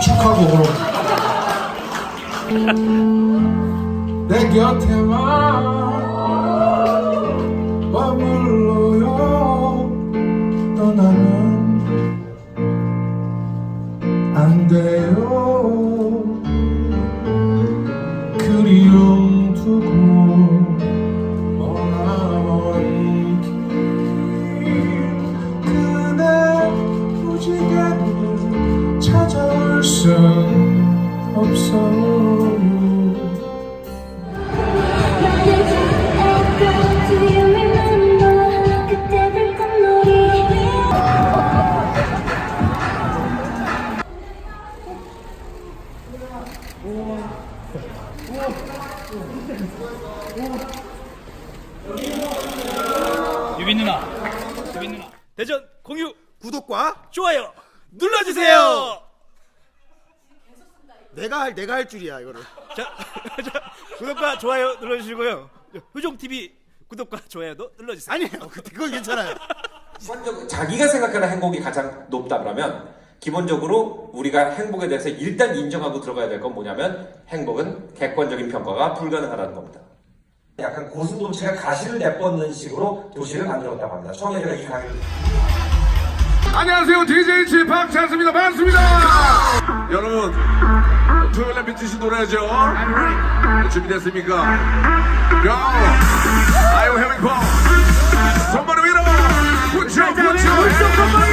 축하곡으로 내 곁에만 머물러요. 떠나면 안 돼요. 그리움 순 없어요 유빈 누나, 유빈 누나. 대전 공유 구독과 좋아요 눌러주세요. 내가 할 내가 할 줄이야 이거를. 자, 자, 구독과 좋아요 눌러주시고요. 효종 TV 구독과 좋아요도 눌러주세요. 아니에요. 그- 그건 괜찮아요. 기본적으로 자기가 생각하는 행복이 가장 높다 그러면 기본적으로 우리가 행복에 대해서 일단 인정하고 들어가야 될 건 뭐냐면 행복은 객관적인 평가가 불가능하다는 겁니다. 약간 고슴도치가 가시를 내뻗는 식으로 도시를 만들었다고 합니다. 처음에 제가 이 강의를 안녕하세요 DJ 치 박찬수입니다 반갑습니다 여러분 토요일 날 미치신 노래죠 준비됐습니까? Go Are you having fun? 손발을 위로 붙여 붙여